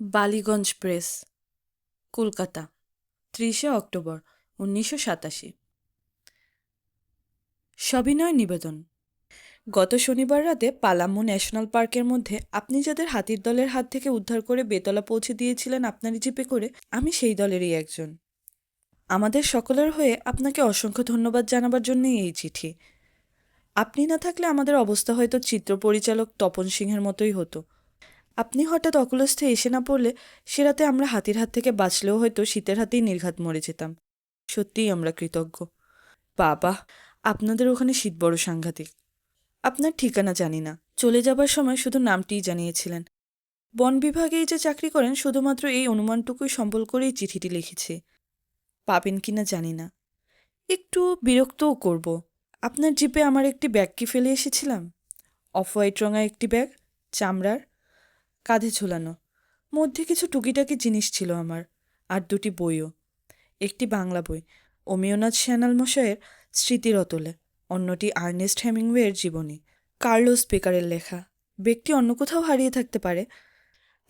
Ballygunge press, Kolkata, ত্রিশে October, উনিশশো সাতাশি। সবিনয় নিবেদন। গত শনিবার রাতে পালাম্মু ন্যাশনাল পার্কের মধ্যে আপনি যাদের হাতির দলের হাত থেকে উদ্ধার করে বেতলা পৌঁছে দিয়েছিলেন আপনারই জিপে করে, আমি সেই দলেরই একজন। আমাদের সকলের হয়ে আপনাকে অসংখ্য ধন্যবাদ জানাবার জন্যই এই চিঠি। আপনি না থাকলে আমাদের অবস্থা হয়তো চিত্র পরিচালক তপন সিংহের মতোই হতো। আপনি হঠাৎ অকুলস্থে এসে না পড়লে সে রাতে আমরা হাতির হাত থেকে বাঁচলেও হয়তো শীতের হাতেই নির্ঘাত মরে যেতাম। সত্যিই আমরা কৃতজ্ঞ। বাবা, আপনাদের ওখানে শীত বড় সাংঘাতিক। আপনার ঠিকানা জানি না। চলে যাবার সময় শুধু নামটিই জানিয়েছিলেন। বন বিভাগেই যে চাকরি করেন শুধুমাত্র এই অনুমানটুকুই সম্বল করেই চিঠিটি লিখেছি। পাবেন কিনা জানি না। একটু বিরক্তও করব। আপনার জিপে আমার একটি ব্যাগ কি ফেলে এসেছিলাম? অফ হোয়াইট রঙা একটি ব্যাগ? চামড়ার? কাঁধে ঝোলানো। মধ্যে কিছু টুকিটাকি জিনিস ছিল আমার, আর দুটি বইও। একটি বাংলা বই অমিয়নাথ শ্যানাল মশায়ের স্মৃতির অতলে। অন্যটি আর্নেস্ট হ্যামিংওয়ের জীবনী, কার্লোস বেকারের লেখা। ব্যক্তি অন্য কোথাও হারিয়ে থাকতে পারে।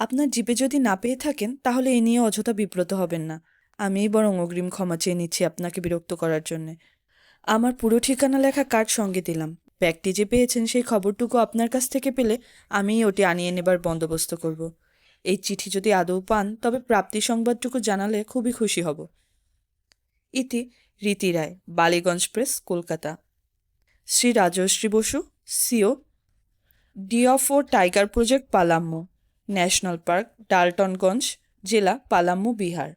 আপনার জিপে যদি না পেয়ে থাকেন, তাহলে এ নিয়ে অযথা বিব্রত হবেন না। আমিই বরং অগ্রিম ক্ষমা চেয়ে নিচ্ছি আপনাকে বিরক্ত করার জন্যে। আমার পুরো ঠিকানা লেখা কার্ড সঙ্গে দিলাম? ব্যাগটি যে পেয়েছেন সেই খবরটুকু আপনার কাছ থেকে পেলে আমিই ওটি আনিয়ে নেবার বন্দোবস্ত করব। এই চিঠি যদি আদৌ পান, তবে প্রাপ্তি সংবাদটুকু জানালে খুবই খুশি হব। ইতি Riti Roy, Ballygunge press, Kolkata. Shri Rajashree Basu, CO D of O tiger project, Palamau. National park, Daltonganj জেলা, পালাম্মু, বিহার।